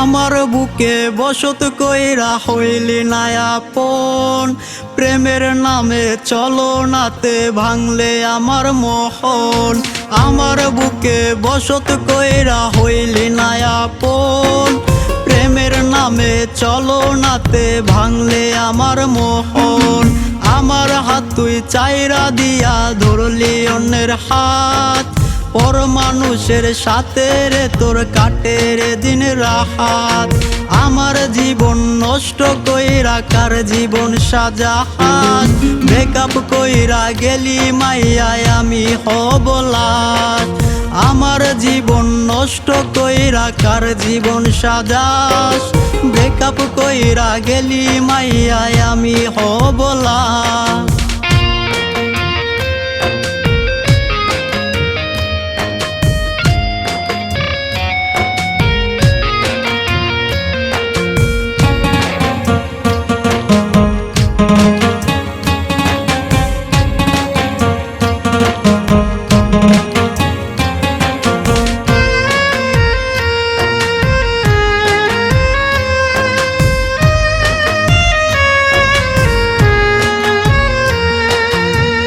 আমার বুকে বসত কইরা হইলি নায়াপন প্রেমের নামে চলো নাতে ভাঙলে আমার মোহন। আমার বুকে বসত কইরা হইলি নায়াপন প্রেমের নামে চলো নাতে ভাঙলে আমার মোহন। আমার হাত তুই চাইরা দিয়া ধরলি অন্যের হাত। পর মানুষের সাথে রে তোর কাটে রে দিন রাহাত। আমার জীবন নষ্ট কইরা কার জীবন সাজাহাত। মেকআপ কইরা গেলি মাইয়ায় আমি হবলাত আমার জীবন নষ্ট কইরা কার জীবন সাজাস। ব্রেকআপ কইরা গেলি মাইয়ায় আমি হবলাত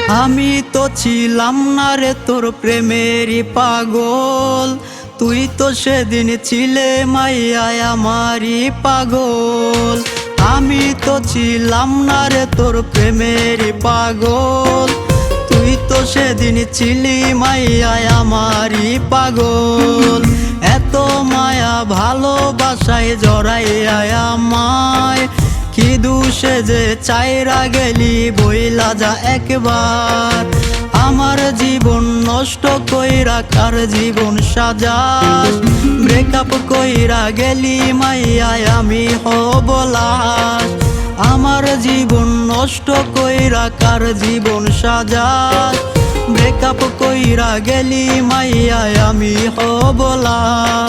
আমি তো ছিলাম না রে তোর প্রেমেরই পাগল। তুই তো সেদিন ছিলে মাইয়ায় আমারই পাগল। আমি তো ছিলাম না রে তোর প্রেমেরই পাগল। তুই তো সেদিন ছিলি মাইয়ায় আমারই পাগল। এত মায়া ভালোবাসায় জড়াইয়া আমায়। কি দুষে যে চাইরা গেলি বইলা যা একবার। আমার জীবন নষ্ট কইরা কার জীবন সাজাস? ব্রেকআপ কইরা গেলি মাইয়ায় আমি হবলাস আমার জীবন নষ্ট কইরা কার জীবন সাজাস? ব্রেকআপ কইরা গেলি মাইয়ায় আমি হবলাস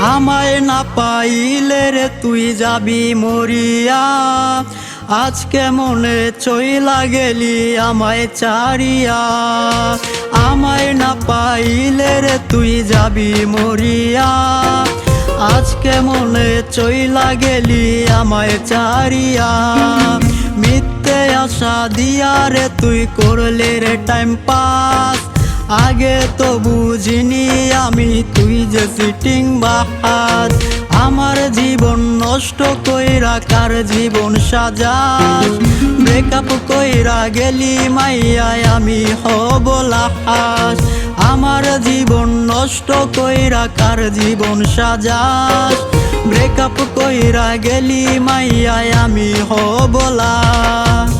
আমায় না পাইলে রে তুই যাবি মরিয়া। আজকে মনে চইলা গেলি আমায় চারিয়া। আমায় না পাইলে রে তুই যাবি মরিয়া। আজকে মনে চইলা গেলি আমায় চারিয়া। মিথ্যে আশা দিয়া রে তুই করলে রে টাইম পাস আগে তো বুঝিনি আমি তুই যে সিটিং বাহাত আমার জীবন নষ্ট কইরা কার জীবন সাজাস ব্রেকআপ কইরা গেলি মাইয়ায় আমি হবলাহাস আমার জীবন নষ্ট কইরা কার জীবন সাজাস ব্রেকআপ কইরা গেলি মাইয়ায় আমি হবলাস